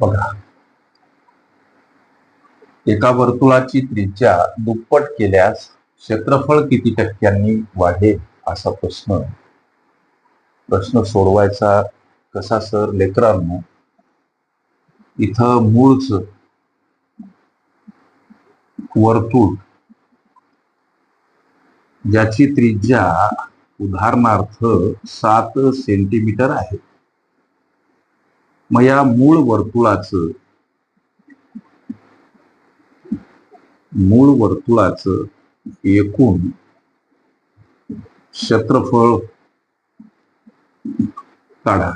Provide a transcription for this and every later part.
बघा. एका वर्तुळाची त्रिज्या दुप्पट केल्यास क्षेत्रफळ किती टक्क्यांनी वाढेल असा प्रश्न. प्रश्न सोडवायचा कसा सर? लेकरांनो इथं मूळच वर्तुळ. ज्याची त्रिज्या उदाहरणार्थ सात सेंटीमीटर आहे. मग या मूळ वर्तुळाचं मूळ वर्तुळाचं एकूण क्षेत्रफळ काढा.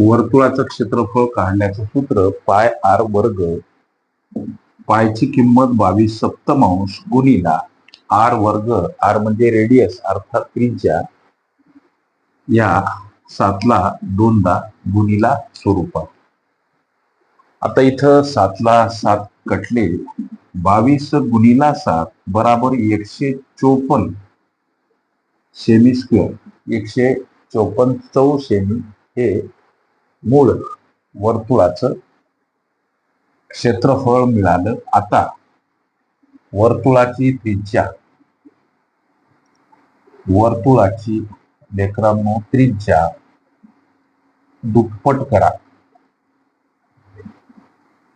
वर्तुळाचं क्षेत्रफळ काढण्याचं सूत्र पाय आर वर्ग पायची किंमत बावीस सप्तमांश गुणिला आर वर्ग आर म्हणजे रेडियस अर्थात त्रिज्या. या सातला दोनदा गुणीला स्वरूपात आता इथं सातला सात कटले बावीस गुणीला सात बराबर एकशे चोपन्न. सेमी स्क्वेअर एकशे चोपन्न चौ सेमी हे मूळ वर्तुळाचं क्षेत्रफळ मिळालं. आता वर्तुळाची त्रिज्या वर्तुळाची लेकरांनो त्रिज्या. दुप्पट करा.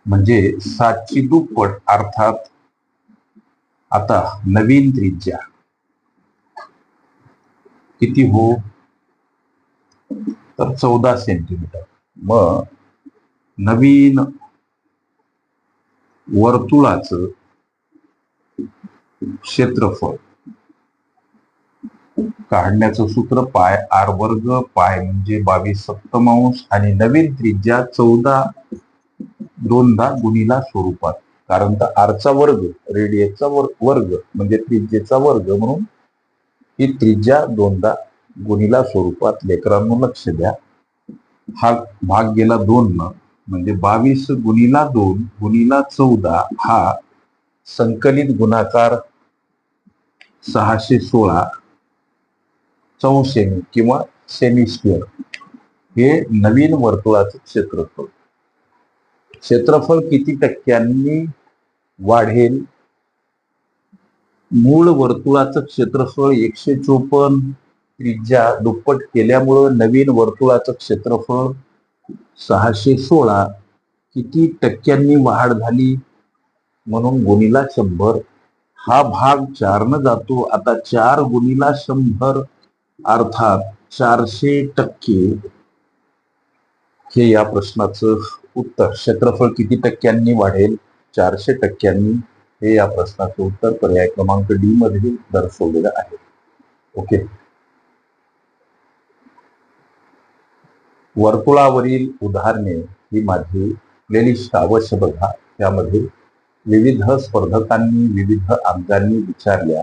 म्हणजे सातची दुप्पट अर्थात आता नवीन त्रिज्या. किती हो? तर चौदा सेंटीमीटर मग नवीन वर्तुळाचं क्षेत्रफळ. काढण्याचं सूत्र पाय आर वर्ग पाय म्हणजे बावीस सप्तमांश आणि नवीन त्रिज्या चौदा दोनदा गुणीला स्वरूपात. कारण तर आरचा वर्ग रेडियसचा वर्ग म्हणजे त्रिज्येचा वर्ग म्हणून ही त्रिज्या दोनदा गुणीला स्वरूपात. लेकरांनो लक्ष द्या. हा भाग गेला दोन न म्हणजे बावीस गुणीला दोन गुणीला चौदा हा संकलित गुणाकार सहाशे सोळा चौसेमी किंवा सेमीस्क्वेअर हे नवीन वर्तुळाचं क्षेत्रफळ. क्षेत्रफळ किती टक्क्यांनी वाढेल? मूळ वर्तुळाचं क्षेत्रफळ एकशे चोपन्न त्रिज्या दुप्पट केल्यामुळं नवीन वर्तुळाचं क्षेत्रफळ सहाशे सोळा. किती टक्क्यांनी वाढ झाली? म्हणून गुणिला शंभर. हा भाग चारनं जातो. आता चार गुणिला शंभर. अर्थात चारशे टक्के हे या प्रश्नाचं उत्तर क्षेत्रफळ किती टक्क्यांनी वाढेल? चारशे टक्क्यांनी हे या प्रश्नाचं उत्तर पर्याय क्रमांक डी मध्ये दर्शवलेलं आहे. ओके वर्तुळावरील उदाहरणे ही माझी प्लेलिस्ट अवश्य बघा. त्यामध्ये विविध स्पर्धकांनी विविध आमदारांनी विचारल्या.